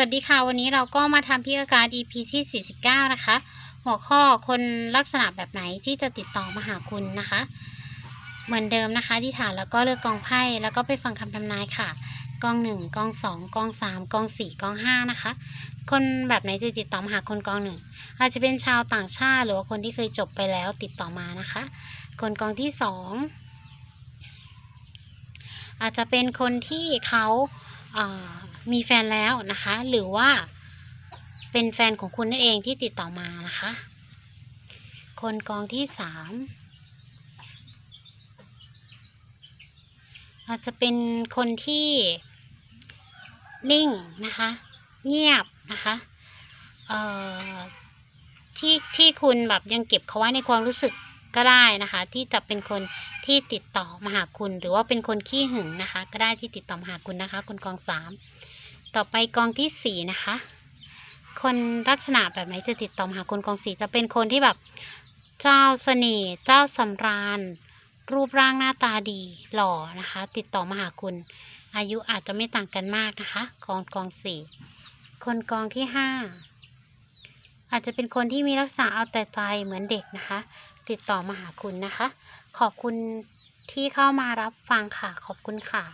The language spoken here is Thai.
วัสดีค่ะ วันนี้เราก็มาทำพิธีการ EP ที่ 49 นะคะ หัวข้อคนลักษณะแบบไหนที่จะติดต่อมาหาคุณนะคะ เหมือนเดิมนะคะที่ฐานแล้วก็เลือกกองไพ่แล้วก็ไปฟังคำทำนายค่ะ กองหนึ่งกองสองกองสามกองสี่กองห้านะคะ คนแบบไหนจะติดต่อมาหาคนกองหนึ่งอาจจะเป็นชาวต่างชาติหรือว่าคนที่เคยจบไปแล้วติดต่อมานะคะ คนกองที่สองอาจจะเป็นคนที่เขาอ่า มีแฟนแล้วนะคะ หรือว่าเป็นแฟนของคุณนั่นเองที่ติดต่อมานะคะ คนกองที่สามอาจจะเป็นคนที่นิ่งนะคะ เงียบนะคะ เอ่อที่ที่คุณแบบยังเก็บเขาไว้ในความรู้สึกก็ได้นะคะ ที่จะเป็นคนที่ติดต่อมาหาคุณ หรือว่าเป็นคนขี้หึงนะคะ ก็ได้ที่ติดต่อมาหาคุณนะคะ คนกองสาม ต่อไปกองที่สี่นะคะ คนลักษณะแบบไหนจะติดต่อมาหาคนกองสี่จะเป็นคนที่แบบเจ้าเสน่ห์เจ้าสำราญ รูปร่างหน้าตาดีหล่อนะคะ ติดต่อมาหาคุณ อายุอาจจะไม่ต่างกันมากนะคะ กองกองสี่คนกองที่ห้าอาจจะเป็นคนที่มีลักษณะเอาแต่ใจเหมือนเด็กนะคะ ติดต่อมาหาคุณนะคะ ขอบคุณที่เข้ามารับฟังค่ะ ขอบคุณค่ะ